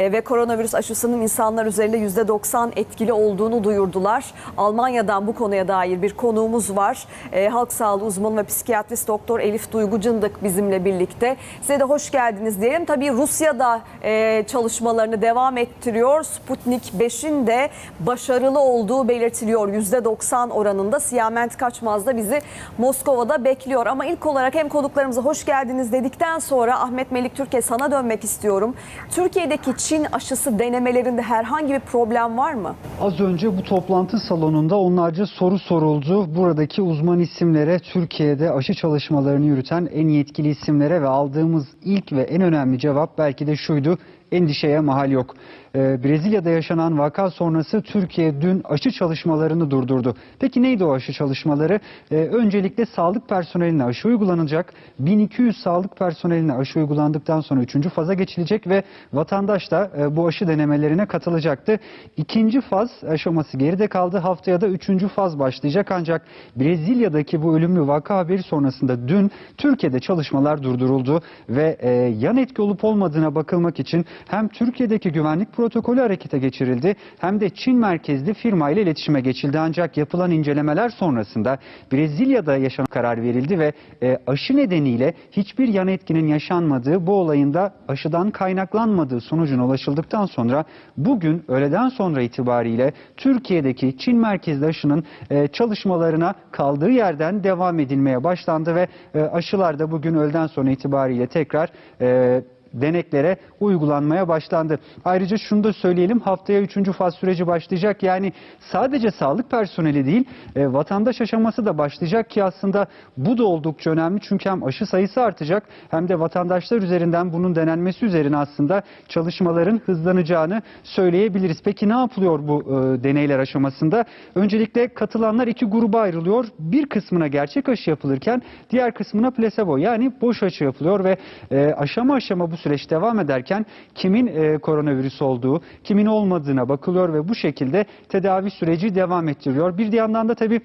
e, ve koronavirüs aşısının insanlar üzerinde %90 etkili olduğunu duyurdular. Almanya'dan bu konuya dair bir konuğumuz var. E, halk sağlığı uzmanı ve psikiyatrist doktor Elif Duygu Cındık bizimle birlikte. Size de hoş geldiniz diyelim. Tabii Rusya'da e, çalışmalarını devam ettiriyor. Sputnik 5'in de başarılı olduğu belirtiliyor. %90 oranında Siyament Kaçmaz da bizi Moskova'da bekliyor. Ama ilk olarak hem konuklarımıza hoş geldiniz dedikten sonra Ahmet Melik Türkiye sana dönmek istiyorum. Türkiye'deki Çin aşısı denemelerinde herhangi bir problem var mı? Az önce bu toplantı salonunda onlarca soru soruldu. Buradaki uzman isimlere, Türkiye'de aşı çalışmalarını yürüten en yetkili isimlere ve aldığımız ilk ve en önemli cevap belki de şuydu. Endişeye mahal yok. Ee, Brezilya'da yaşanan vaka sonrası Türkiye dün aşı çalışmalarını durdurdu. Peki neydi o aşı çalışmaları? Ee, öncelikle sağlık personeline aşı uygulanacak. 1200 sağlık personeline aşı uygulandıktan sonra 3. faza geçilecek ve vatandaş da e, bu aşı denemelerine katılacaktı. İkinci faz aşaması geride kaldı. Haftaya da 3. faz başlayacak ancak Brezilya'daki bu ölümlü vaka haberi sonrasında dün Türkiye'de çalışmalar durduruldu ve e, yan etki olup olmadığına bakılmak için hem Türkiye'deki güvenlik protokolü harekete geçirildi hem de Çin merkezli firma ile iletişime geçildi. Ancak yapılan incelemeler sonrasında Brezilya'da yaşanan karar verildi ve e, aşı nedeniyle hiçbir yan etkinin yaşanmadığı bu olayın da aşıdan kaynaklanmadığı sonucuna ulaşıldıktan sonra bugün öğleden sonra itibariyle Türkiye'deki Çin merkezli aşının e, çalışmalarına kaldığı yerden devam edilmeye başlandı ve e, aşılar da bugün öğleden sonra itibariyle tekrar e, deneklere uygulanmaya başlandı. Ayrıca şunu da söyleyelim haftaya 3. faz süreci başlayacak. Yani sadece sağlık personeli değil e, vatandaş aşaması da başlayacak ki aslında bu da oldukça önemli. Çünkü hem aşı sayısı artacak hem de vatandaşlar üzerinden bunun denenmesi üzerine aslında çalışmaların hızlanacağını söyleyebiliriz. Peki ne yapılıyor bu e, deneyler aşamasında? Öncelikle katılanlar iki gruba ayrılıyor. Bir kısmına gerçek aşı yapılırken diğer kısmına plasebo yani boş aşı yapılıyor ve e, aşama aşama bu süreç devam ederken kimin e, koronavirüs olduğu, kimin olmadığına bakılıyor ve bu şekilde tedavi süreci devam ettiriyor. Bir yandan da tabii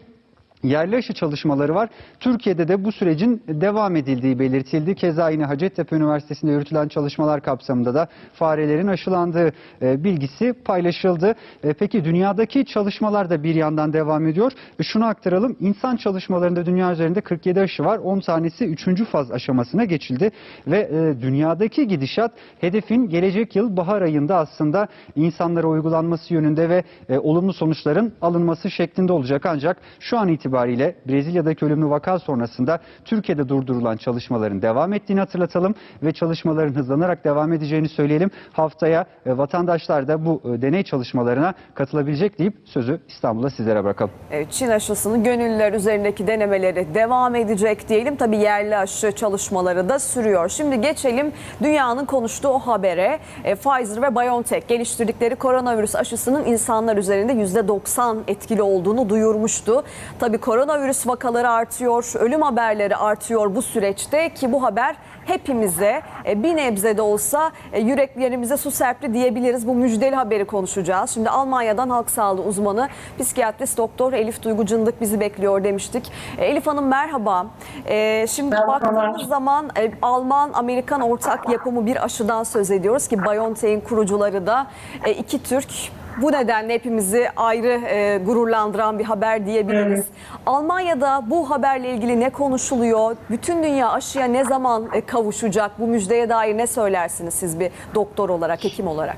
Yerli aşı çalışmaları var. Türkiye'de de bu sürecin devam edildiği belirtildi. Keza yine Hacettepe Üniversitesi'nde yürütülen çalışmalar kapsamında da farelerin aşılandığı e, bilgisi paylaşıldı. E, Peki dünyadaki çalışmalar da bir yandan devam ediyor. E, Şunu aktaralım. İnsan çalışmalarında dünya üzerinde 47 aşı var. 10 tanesi 3. faz aşamasına geçildi. Ve dünyadaki gidişat hedefin gelecek yıl bahar ayında aslında insanlara uygulanması yönünde ve olumlu sonuçların alınması şeklinde olacak. Ancak şu an itibariyle Brezilya'daki ölümlü vaka sonrasında Türkiye'de durdurulan çalışmaların devam ettiğini hatırlatalım ve çalışmaların hızlanarak devam edeceğini söyleyelim. Haftaya e, vatandaşlar da bu e, deney çalışmalarına katılabilecek deyip sözü İstanbul'a sizlere bırakalım. Evet, Çin aşısının gönüllüler üzerindeki denemeleri devam edecek diyelim. Tabii yerli aşı çalışmaları da sürüyor. Şimdi geçelim dünyanın konuştuğu o habere. E, Pfizer ve BioNTech geliştirdikleri koronavirüs aşısının insanlar üzerinde %90 etkili olduğunu duyurmuştu. Tabii koronavirüs vakaları artıyor, ölüm haberleri artıyor bu süreçte ki bu haber hepimize e, bir nebze de olsa e, yüreklerimize su serpti diyebiliriz. Bu müjdeli haberi konuşacağız. Şimdi Almanya'dan halk sağlığı uzmanı psikiyatrist doktor Elif Duygu Cındık bizi bekliyor demiştik. E, Elif Hanım merhaba. Şimdi Merhabalar. baktığımız zaman Alman-Amerikan ortak yapımı bir aşıdan söz ediyoruz ki BioNTech'in kurucuları da iki Türk. Bu nedenle hepimizi ayrı e, gururlandıran bir haber diyebiliriz. Evet. Almanya'da bu haberle ilgili ne konuşuluyor? Bütün dünya aşıya ne zaman e, kavuşacak? Bu müjdeye dair ne söylersiniz siz bir doktor olarak, hekim olarak?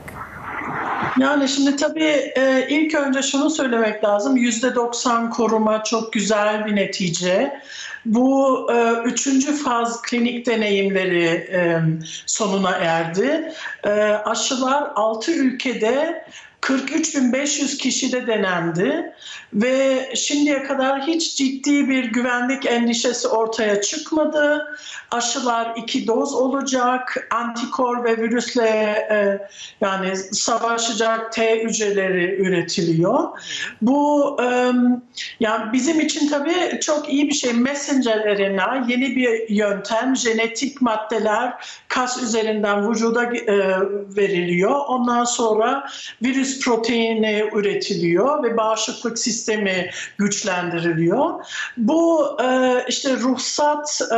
Yani şimdi tabii e, ilk önce şunu söylemek lazım. %90 koruma çok güzel bir netice. Bu e, üçüncü faz klinik deneyimleri e, sonuna erdi. E, aşılar 6 ülkede 43.500 kişide denendi ve şimdiye kadar hiç ciddi bir güvenlik endişesi ortaya çıkmadı. Aşılar iki doz olacak, antikor ve virüsle e, yani savaşacak T hücreleri üretiliyor. Bu e, yani bizim için tabii çok iyi bir şey. Messenger yeni bir yöntem, genetik maddeler kas üzerinden vücuda e, veriliyor. Ondan sonra virüs proteini üretiliyor ve bağışıklık sistemi güçlendiriliyor. Bu e, işte ruhsat e,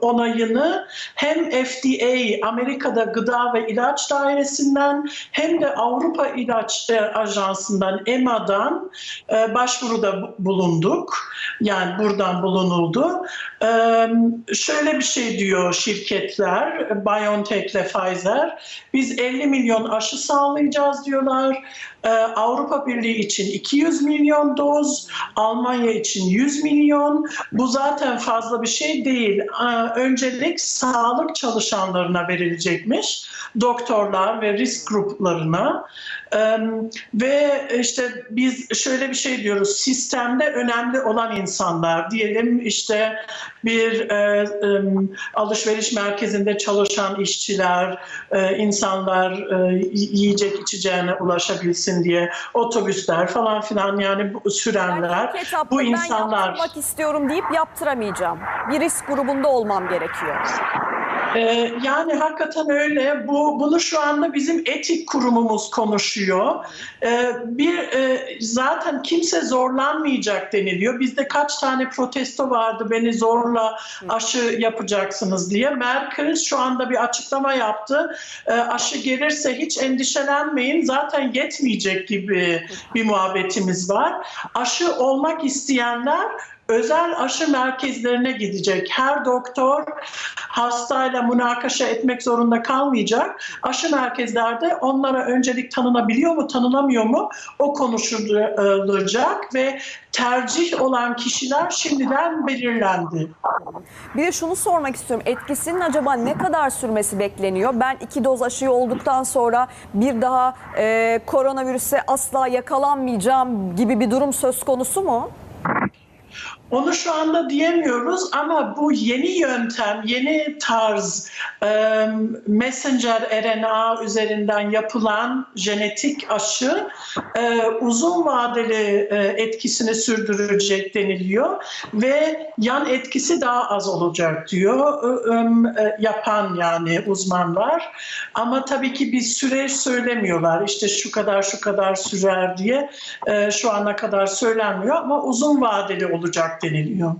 onayını hem FDA Amerika'da Gıda ve İlaç Dairesi'nden hem de Avrupa İlaç Ajansı'ndan EMA'dan e, başvuruda bulunduk. Yani buradan bulunuldu. E, şöyle bir şey diyor şirketler, BioNTech ile Pfizer. Biz 50 milyon aşı sağlayacağız diyorlar. Ee, Avrupa Birliği için 200 milyon doz, Almanya için 100 milyon. Bu zaten fazla bir şey değil. Ee, öncelik sağlık çalışanlarına verilecekmiş. Doktorlar ve risk gruplarına. Ee, ve işte biz şöyle bir şey diyoruz. Sistemde önemli olan insanlar diyelim işte bir e, e, alışveriş merkezinde çalışan işçiler, e, insanlar yiyecek içeceğine ulaşabilsin diye otobüsler falan filan yani bu Yani sürenler etapta bu ben insanlar yaptırmak istiyorum deyip yaptıramayacağım. Bir risk grubunda olmam gerekiyor. Ee, yani hakikaten öyle. Bu bunu şu anda bizim etik kurumumuz konuşuyor. Ee, bir e, zaten kimse zorlanmayacak deniliyor. Bizde kaç tane protesto vardı beni zorla aşı yapacaksınız diye. Merkel şu anda bir açıklama yaptı. Ee, aşı gelirse hiç endişelenmeyin. Zaten yetmeyecek gibi bir muhabbetimiz var. Aşı olmak isteyenler özel aşı merkezlerine gidecek. Her doktor hastayla münakaşa etmek zorunda kalmayacak. Aşı merkezlerde onlara öncelik tanınabiliyor mu, tanınamıyor mu o konuşulacak ve tercih olan kişiler şimdiden belirlendi. Bir de şunu sormak istiyorum. Etkisinin acaba ne kadar sürmesi bekleniyor? Ben iki doz aşıyı olduktan sonra bir daha e, koronavirüse asla yakalanmayacağım gibi bir durum söz konusu mu? Onu şu anda diyemiyoruz ama bu yeni yöntem, yeni tarz messenger RNA üzerinden yapılan genetik aşı uzun vadeli e, etkisini sürdürecek deniliyor ve yan etkisi daha az olacak diyor e, yapan yani uzmanlar. Ama tabii ki bir süreç söylemiyorlar. İşte şu kadar şu kadar sürer diye şu ana kadar söylenmiyor ama uzun vadeli olacak deniliyor.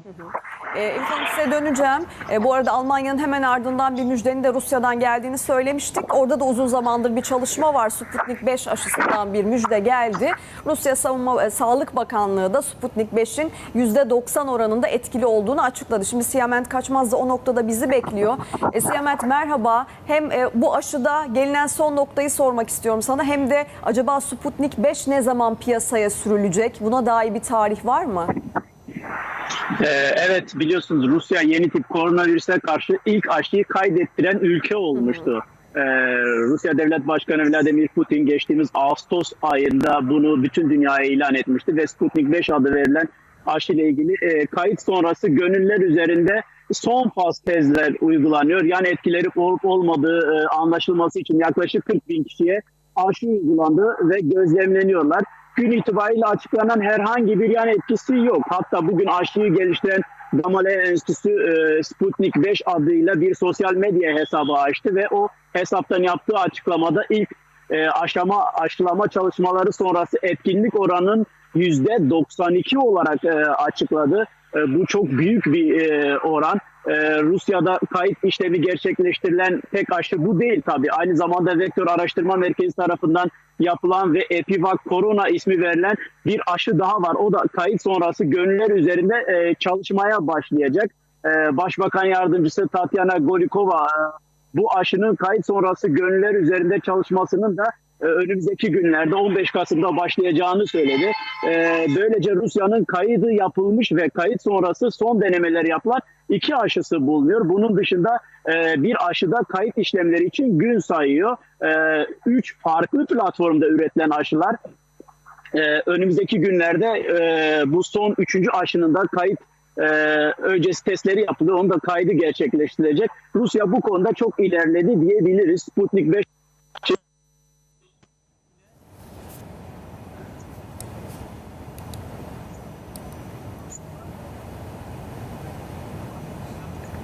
E, İlk Hanım size döneceğim. E, bu arada Almanya'nın hemen ardından bir müjdenin de Rusya'dan geldiğini söylemiştik. Orada da uzun zamandır bir çalışma var. Sputnik 5 aşısından bir müjde geldi. Rusya Savunma e, Sağlık Bakanlığı da Sputnik 5'in %90 oranında etkili olduğunu açıkladı. Şimdi Siyament Kaçmaz da o noktada bizi bekliyor. E, Siyament merhaba. Hem e, bu aşıda gelinen son noktayı sormak istiyorum sana. Hem de acaba Sputnik 5 ne zaman piyasaya sürülecek? Buna dair bir tarih var mı? Ee, evet biliyorsunuz Rusya yeni tip koronavirüse karşı ilk aşıyı kaydettiren ülke olmuştu. Ee, Rusya Devlet Başkanı Vladimir Putin geçtiğimiz Ağustos ayında bunu bütün dünyaya ilan etmişti ve Sputnik 5 adı verilen aşı ile ilgili e, kayıt sonrası gönüller üzerinde son faz tezler uygulanıyor. Yani etkileri olup olmadığı e, anlaşılması için yaklaşık 40 bin kişiye aşı uygulandı ve gözlemleniyorlar. Gün itibariyle açıklanan herhangi bir yan etkisi yok. Hatta bugün aşıyı geliştiren Gamaleya Enstitüsü e, Sputnik 5 adıyla bir sosyal medya hesabı açtı ve o hesaptan yaptığı açıklamada ilk e, aşama aşılama çalışmaları sonrası etkinlik oranının %92 olarak e, açıkladı. E, bu çok büyük bir oran. E, Rusya'da kayıt işlemi gerçekleştirilen tek aşı bu değil tabii. Aynı zamanda Vektör Araştırma Merkezi tarafından yapılan ve Epivac Corona ismi verilen bir aşı daha var. O da kayıt sonrası gönüller üzerinde e, çalışmaya başlayacak. E, Başbakan Yardımcısı Tatyana Golikova e, bu aşının kayıt sonrası gönüller üzerinde çalışmasının da önümüzdeki günlerde 15 Kasım'da başlayacağını söyledi. E, böylece Rusya'nın kaydı yapılmış ve kayıt sonrası son denemeler yapılan iki aşısı bulunuyor. Bunun dışında e, bir aşıda kayıt işlemleri için gün sayıyor. E, üç farklı platformda üretilen aşılar e, önümüzdeki günlerde e, bu son üçüncü aşının da kayıt e, öncesi testleri yapılıyor. Onun da kaydı gerçekleştirilecek. Rusya bu konuda çok ilerledi diyebiliriz. Sputnik 5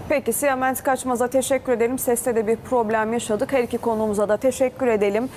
Peki Siyament Kaçmaz'a teşekkür edelim. Seste de bir problem yaşadık. Her iki konuğumuza da teşekkür edelim.